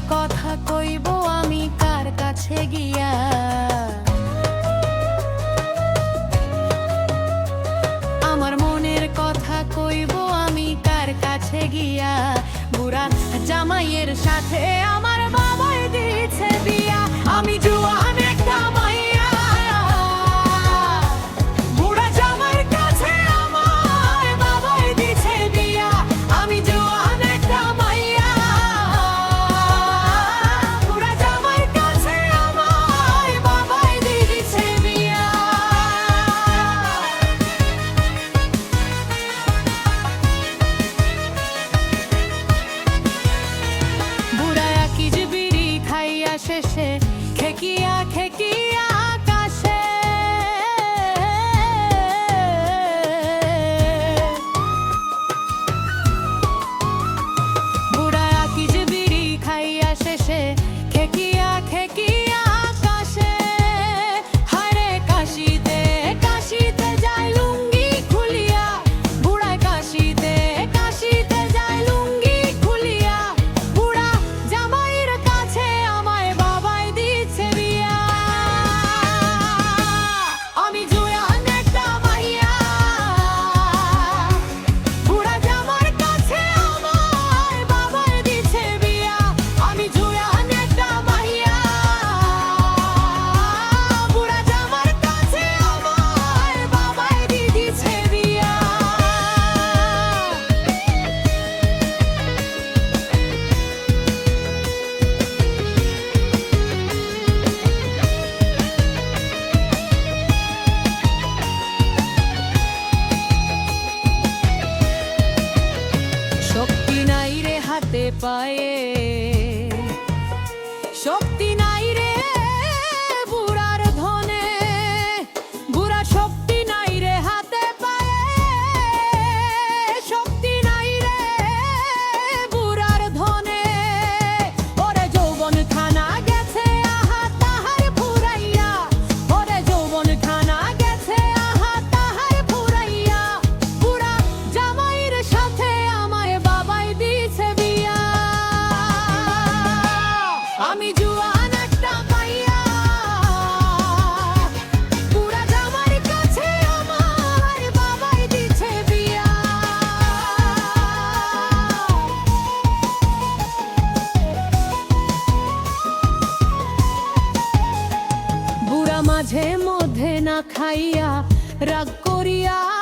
কথা কইব আমি কার কাছে গিয়া? খেকিয়া খেকিয়া पाए মাঝে মধ্যে না খাইয়া রাগ করিয়া